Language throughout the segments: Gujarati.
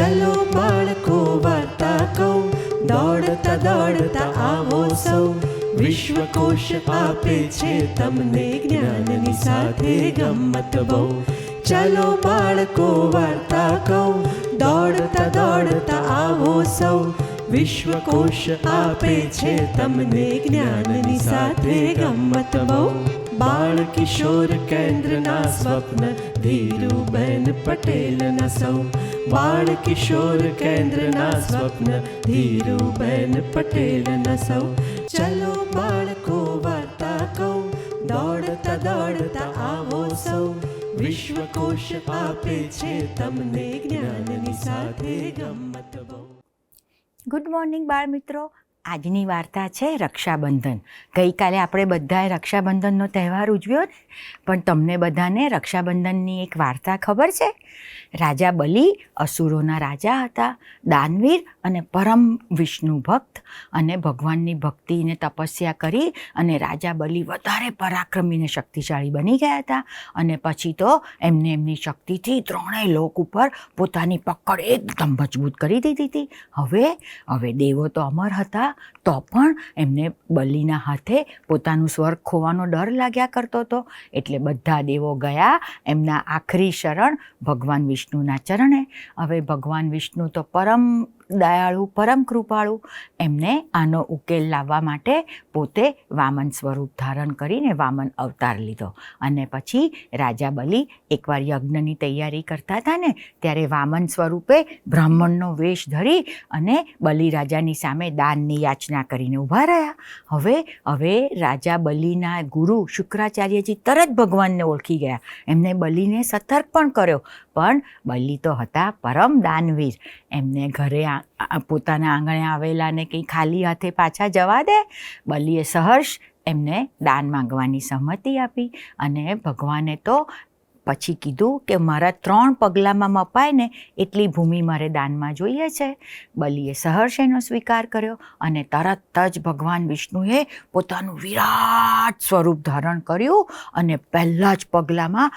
ચલો બાળકો વાર્તા કહું. દોડતા દોડતા આવો સૌ. વિશ્વકોશ આપે છે તમને જ્ઞાનની સાથે ગમત બહુ. ચલો બાળકો વાર્તા કહું. દોડતા દોડતા આવો સૌ. વિશ્વકોશ આપે છે તમને જ્ઞાનની સાથે ગમત બહુ. બાળ કિશોર કેન્દ્રના સ્વપ્ન ધીરુબેન પટેલના સૌ બાળ કિશોર કેન્દ્રના સ્વપ્ન ધીરુબેન પટેલના સૌ ચલો બાળકો વાર્તા કહું દોડતા દોડતા આવો સૌ વિશ્વકોશ આપે છે તમને જ્ઞાનની સાથે ગમત ગુડ મોર્નિંગ બાળ મિત્રો આજની વાર્તા છે રક્ષાબંધન. ગઈકાલે આપણે બધાએ રક્ષાબંધનનો તહેવાર ઉજવ્યો ને પણ તમને બધાને રક્ષાબંધનની એક વાર્તા ખબર છે? રાજા બલિ અસુરોના રાજા હતા. દાનવીર અને પરમ વિષ્ણુ ભક્ત અને ભગવાનની ભક્તિને તપસ્યા કરી અને રાજા બલિ વધારે પરાક્રમીને શક્તિશાળી બની ગયા હતા. અને પછી તો એમને એમની શક્તિથી ત્રણેય લોક ઉપર પોતાની પકડ એકદમ મજબૂત કરી દીધી હતી. હવે હવે દેવો તો અમર હતા તો પણ એમને બલિના હાથે પોતાનું સ્વર્ગ ખોવાનો ડર લાગ્યા કરતો હતો. એટલે બધા દેવો ગયા એમના આખરી શરણ ભગવાન વિષ્ણુના ચરણે. હવે ભગવાન વિષ્ણુ તો પરમ દયાળુ, પરમ કૃપાળુ, એમને આનો ઉકેલ લાવવા માટે પોતે વામન સ્વરૂપ ધારણ કરીને વામન અવતાર લીધો. અને પછી રાજા બલિ એકવાર યજ્ઞની તૈયારી કરતા હતા ને, ત્યારે વામન સ્વરૂપે બ્રાહ્મણનો વેશ ધરી અને બલિરાજાની સામે દાનની યાચના કરીને ઊભા રહ્યા. હવે હવે રાજા બલિના ગુરુ શુક્રાચાર્યજી તરત ભગવાનને ઓળખી ગયા. એમને બલિને સતર્ક પણ કર્યો. પણ બલિ તો હતા પરમ દાનવીર. એમને ઘરે આ- આ પોતાના આંગણે આવેલાને કંઈ ખાલી હાથે પાછા જવા દે? બલીએ સહર્ષ એમને દાન માંગવાની સહમતિ આપી અને ભગવાને તો પછી કીધું કે મારા ત્રણ પગલામાં મપાય ને એટલી ભૂમિ મારે દાનમાં જોઈએ છે. બલીએ સહર્ષ એનો સ્વીકાર કર્યો અને તરત જ ભગવાન વિષ્ણુએ પોતાનું વિરાટ સ્વરૂપ ધારણ કર્યું અને પહેલાં જ પગલામાં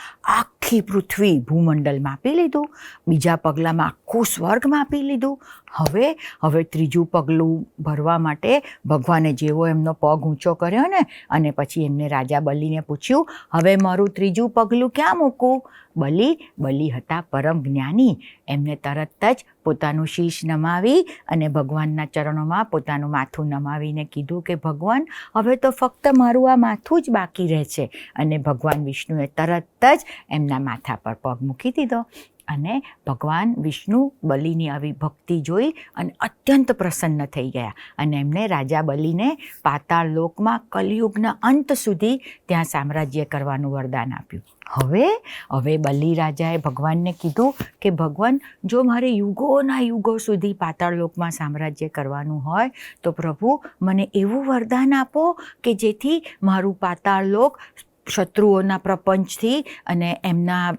આખી પૃથ્વી ભૂમંડલ માપી લીધું, બીજા પગલામાં આખું સ્વર્ગ માપી લીધું. હવે હવે ત્રીજું પગલું ભરવા માટે ભગવાને જેવો એમનો પગ ઊંચો કર્યો ને, અને પછી એમને રાજા બલીને પૂછ્યું, હવે મારું ત્રીજું પગલું ક્યાં મૂકું બલિ બલિ હતા પરમ જ્ઞાની. એમને તરત જ પોતાનું શીશ નમાવી અને ભગવાનના ચરણોમાં પોતાનું માથું નમાવીને કીધું કે, ભગવાન, હવે તો ફક્ત મારું આ માથું જ બાકી રહે છે અને ભગવાન વિષ્ણુએ તરત જ એમના માથા પર પગ મૂકી દીધો. અને ભગવાન વિષ્ણુ બલિની આવી ભક્તિ જોઈ અને અત્યંત પ્રસન્ન થઈ ગયા. અને એમણે રાજા બલિને પાતાળ લોકમાં કલિયુગના અંત સુધી ત્યાં સામ્રાજ્ય કરવાનું વરદાન આપ્યું. હવે હવે બલિ રાજાએ ભગવાનને કીધું કે, ભગવાન, જો મારે યુગોના યુગો સુધી પાતાળ લોકમાં સામ્રાજ્ય કરવાનું હોય, તો પ્રભુ, મને એવું વરદાન આપો કે જેથી મારું પાતાળ લોક શત્રુઓના પ્રપંચથી અને એમના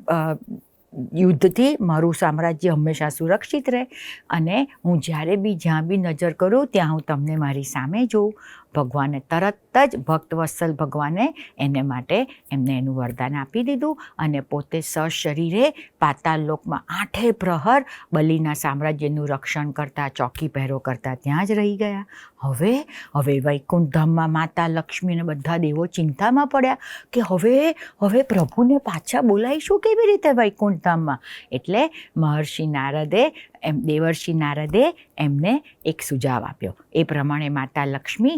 યુદ્ધથી મારું સામ્રાજ્ય હંમેશા સુરક્ષિત રહે. અને હું જ્યારે બી જ્યાં બી નજર કરું, ત્યાં હું તમને મારી સામે જોઉં. ભગવાને તરત જ ભક્તવત્સલ ભગવાને એને માટે એમને એનું વરદાન આપી દીધું અને પોતે સશરીરે પાતાલ લોકમાં આઠે પ્રહર બલિના સામ્રાજ્યનું રક્ષણ કરતા, ચોકી પહેરો કરતા ત્યાં જ રહી ગયા. હવે હવે વૈકુંઠ ધામમાં માતા લક્ષ્મી અને બધા દેવો ચિંતામાં પડ્યા કે હવે હવે પ્રભુને પાછા બોલાવીશું કેવી રીતે વૈકુંઠ ધામમાં એટલે મહર્ષિ નારદે એમ, દેવર્ષિ નારદે એમને એક સુઝાવ આપ્યો. એ પ્રમાણે માતા લક્ષ્મી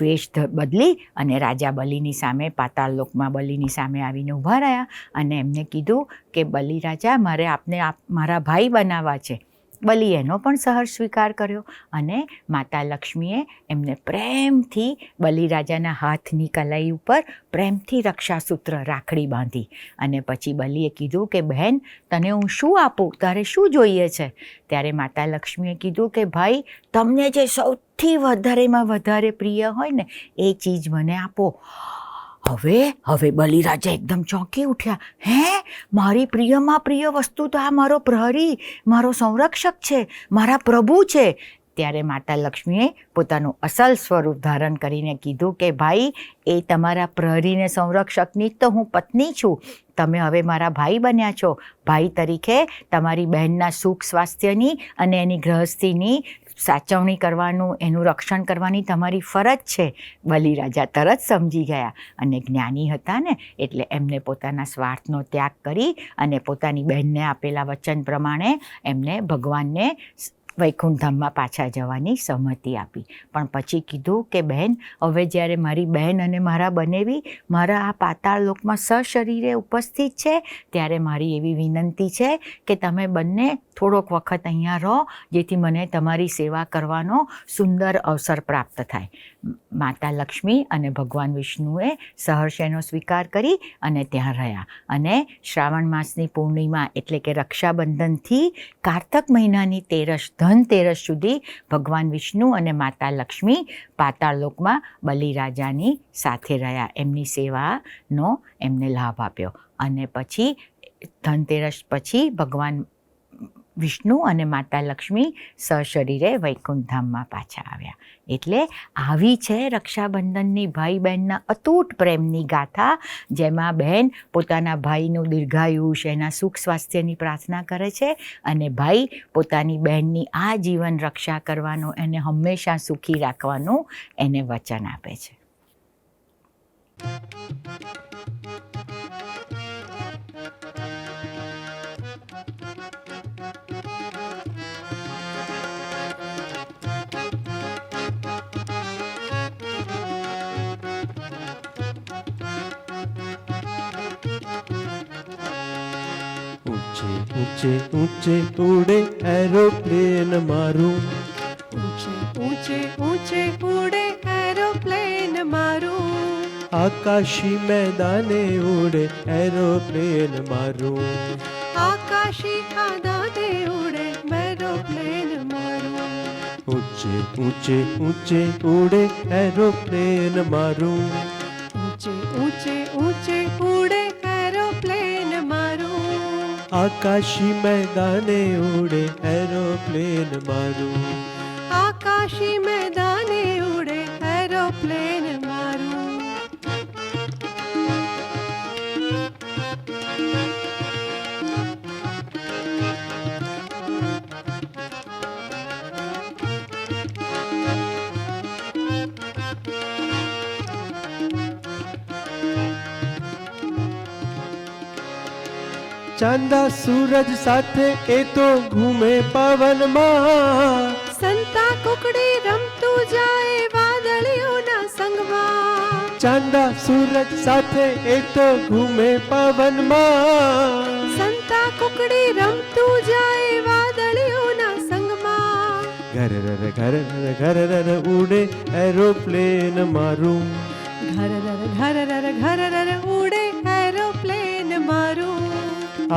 વેશ બદલી અને રાજા બલિની સામે, પાતાળ લોકમાં બલિની સામે આવીને ઊભા રહ્યા અને એમને કીધું કે, બલિ રાજા, મારે આપને આપ, મારા ભાઈ બનાવવા છે. બલિ એનો પણ સહર સ્વીકાર કર્યો અને માતા લક્ષ્મીએ એમને પ્રેમથી બલિરાજાના હાથની કલાઈ ઉપર પ્રેમથી રક્ષાસૂત્ર રાખડી બાંધી અને પછી બલિએ કીધું કે, બહેન, તને હું શું આપું? તારે શું જોઈએ છે? ત્યારે માતા લક્ષ્મીએ કીધું કે, ભાઈ, તમને જે સૌથી વધારેમાં વધારે પ્રિય હોય ને, એ ચીજ મને આપો. હવે હવે બલિરાજા એકદમ ચોંકી ઉઠ્યા. હે, મારી પ્રિયમાં પ્રિય વસ્તુ તો આ મારો પ્રહરી, મારો સંરક્ષક છે, મારા પ્રભુ છે. ત્યારે માતા લક્ષ્મીએ પોતાનું અસલ સ્વરૂપ ધારણ કરીને કીધું કે, ભાઈ, એ તમારા પ્રહરીને સંરક્ષકની તો હું પત્ની છું. તમે હવે મારા ભાઈ બન્યા છો. ભાઈ તરીકે તમારી બહેનના સુખ સ્વાસ્થ્યની અને એની ગૃહસ્થીની સાચવણી કરવાનું, એનું રક્ષણ કરવાની તમારી ફરજ છે. બલિરાજા તરત સમજી ગયા અને જ્ઞાની હતા ને, એટલે એમને પોતાના સ્વાર્થનો ત્યાગ કરી અને પોતાની બહેનને આપેલા વચન પ્રમાણે એમને ભગવાનને વૈકુંઠધામમાં પાછા જવાની સંમતિ આપી. પણ પછી કીધું કે બહેન હવે જ્યારે મારી બહેન અને મારા બનેવી, મારા આ પાતાળ લોકમાં સશરીરે ઉપસ્થિત છે, ત્યારે મારી એવી વિનંતી છે કે તમે બંને થોડોક વખત અહીંયા રહો, જેથી મને તમારી સેવા કરવાનો સુંદર અવસર પ્રાપ્ત થાય. માતા લક્ષ્મી અને ભગવાન વિષ્ણુએ સહર્ષયનો સ્વીકાર કરી અને ત્યાં રહ્યા. અને શ્રાવણ માસની પૂર્ણિમા એટલે કે રક્ષાબંધનથી કારતક મહિનાની તેરસ ધનતેરસ સુધી ભગવાન વિષ્ણુ અને માતા લક્ષ્મી પાતાળલોકમાં બલિરાજાની સાથે રહ્યા. એમની સેવાનો એમને લાભ આપ્યો. અને પછી ધનતેરસ પછી ભગવાન વિષ્ણુ અને માતા લક્ષ્મી સશરીરે વૈકુંઠધામમાં પાછા આવ્યા. એટલે આવી છે રક્ષાબંધનની ભાઈ બહેનના અતૂટ પ્રેમની ગાથા, જેમાં બહેન પોતાના ભાઈનું દીર્ઘાયુષ, એના સુખ સ્વાસ્થ્યની પ્રાર્થના કરે છે અને ભાઈ પોતાની બહેનની આ જીવન રક્ષા કરવાનું, એને હંમેશા સુખી રાખવાનું એને વચન આપે છે. ઊંચે ઊંચે ઉડે એરોપ્લેન મારું. ઊંચે ઊંચે ઊંચે ઉડે એરોપ્લેન મારું. આકાશી મેદાને ઉડે એરોપ્લેન મારું. આકાશી આદાને ઉડે એરોપ્લેન મારું. ઊંચે ઊંચે ઊંચે ઉડે એરોપ્લેન મારું. આકાશી મેદાને ઉડે એરોપ્લેન મારું. આકાશી મેદાને ઉડે એરોપ્લેન ચાંદા સૂરજ સાથે એ તો ઘૂમે પવનમાં. સંતા કુકડી રમતું જાય વાદળીઓના સંગમાં. ચાંદા સૂરજ સાથે એ તો ઘૂમે પવનમાં. સંતા કુકડી રમતું જાય વાદળીઓના સંગમાં. ઘર ઘર ઘર ઉડે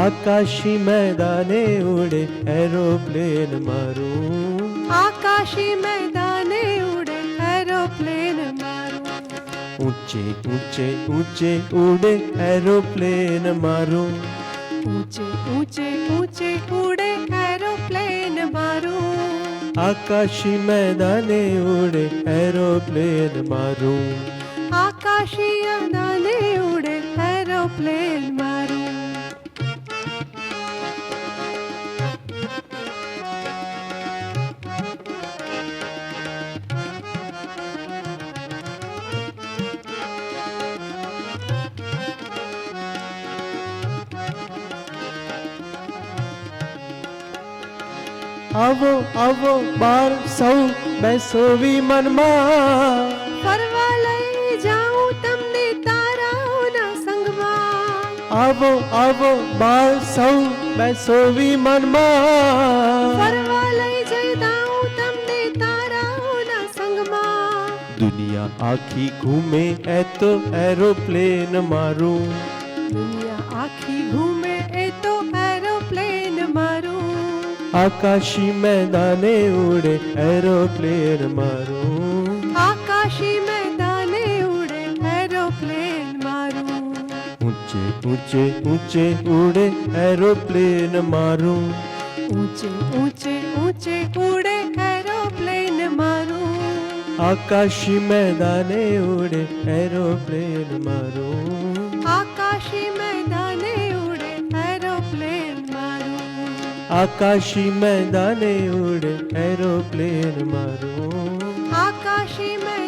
આકાશી મેદાને ઉડે એરોપ્લેન મારું આકાશી મેદાને ઉડે એરોપ્લેન મારું ઊંચે ઊંચે ઊંચે ઉડે એરોપ્લેન મારું ઊંચે ઊંચે ઊંચે ઉડે એરોપ્લેન મારું આકાશી મેદાને ઉડે એરોપ્લેન મારું આકાશી આદાને ઉડે એરોપ્લેન આવો આવો બાર સૌ બેસો વિમાનમાં ફરવા લઈ જાઉં તમને તારાઓના સંગમાં. આવો આવો બાર સૌ બેસો વિમાનમાં ફરવા લઈ જઈ હું તમને તારાઓના સંગમાં. દુનિયા આખી ઘૂમે એ તો એરોપ્લેન મારું. દુનિયા આખી ઘૂમે આકાશી મેદાને ઉડે એરોપ્લેન મારું આકાશી મેદાને ઉડે એરોપ્લેન મારું ઊંચે ઊંચે ઊંચે ઉડે એરોપ્લેન મારું ઊંચે ઊંચે ઊંચે ઉડે એરોપ્લેન આકાશી મેદાને ઉડે એરોપ્લેન મારું આકાશી આકાશી મેદાને ઉડે એરોપ્લેન મારું. આકાશી મેદાને